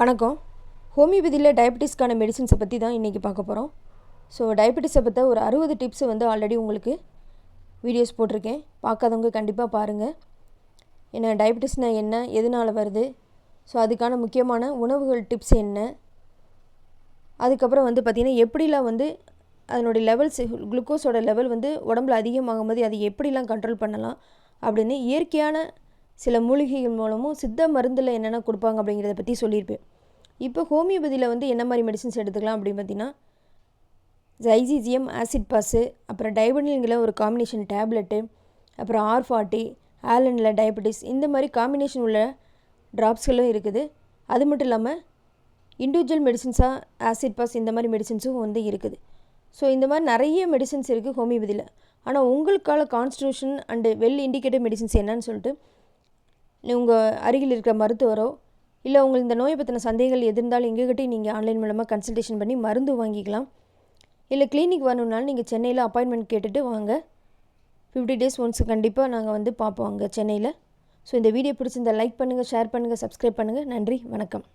வணக்கம். ஹோமியோபதியில் டயபெட்டிஸ்க்கான மெடிசின்ஸை பற்றி தான் இன்றைக்கி பார்க்க போகிறோம் ஸோ டயபெட்டிஸை பற்ற ஒரு அறுபது டிப்ஸ் வந்து ஆல்ரெடி உங்களுக்கு வீடியோஸ் போட்டிருக்கேன். பார்க்காதவங்க கண்டிப்பாக பாருங்கள் என்ன டயபெட்டிஸ்னால் என்ன எதனால் வருது? ஸோ அதுக்கான முக்கியமான உணவுகள் டிப்ஸ் என்ன? அதுக்கப்புறம் வந்து பார்த்திங்கன்னா எப்படிலாம் வந்து அதனுடைய லெவல்ஸ் குளுக்கோஸோட லெவல் வந்து உடம்புல அதிகமாகும் போது அதை எப்படிலாம் கண்ட்ரோல் பண்ணலாம் அப்படின்னு இயற்கையான சில மூலிகைகள் மூலமும் சித்த மருந்தில் என்னென்ன கொடுப்பாங்க அப்படிங்கிறத பற்றி சொல்லியிருப்பேன். இப்போ ஹோமியோபதியில் வந்து என்ன மாதிரி மெடிசன்ஸ் எடுத்துக்கலாம் அப்படின்னு பார்த்தீங்கன்னா ஜைசிசியம் ஆசிட் பாஸு அப்புறம் டைபனில்ங்கிற ஒரு காம்பினேஷன் டேப்லெட்டு அப்புறம் ஆர் ஃபார்ட்டி ஆலனில் டயபெட்டிஸ் இந்த மாதிரி காம்பினேஷன் உள்ள ட்ராப்ஸ்களும் இருக்குது. அது மட்டும் இல்லாமல் இண்டிவிஜுவல் மெடிசின்ஸாக ஆசிட் பாஸ் இந்த மாதிரி மெடிசின்ஸும் வந்து இருக்குது. ஸோ இந்த மாதிரி நிறைய மெடிசின்ஸ் இருக்குது ஹோமியோபதியில் ஆனால் உங்களுக்கான constitution and well indicated medicines என்னன்னு சொல்லிட்டு உங்கள் அருகில் இருக்கிற மருத்துவரோ இல்லை உங்களுக்கு இந்த நோயை பற்றின சந்தேகங்கள் எது இருந்தாலும் எங்ககிட்டயும் நீங்கள் ஆன்லைன் மூலமாக கன்சல்டேஷன் பண்ணி மருந்து வாங்கிக்கலாம். இல்லை கிளினிக் வரணுன்னாலும் நீங்கள் சென்னையில் அப்பாயின்மெண்ட் கேட்டுட்டு வாங்க. ஃபிஃப்டி டேஸ் ஒன்ஸ் கண்டிப்பாக நாங்கள் வந்து பார்ப்போம் அங்கே சென்னையில். ஸோ இந்த வீடியோ பிடிச்சிருந்தால் லைக் பண்ணுங்கள் ஷேர் பண்ணுங்கள் சப்ஸ்கிரைப் பண்ணுங்கள் நன்றி வணக்கம்.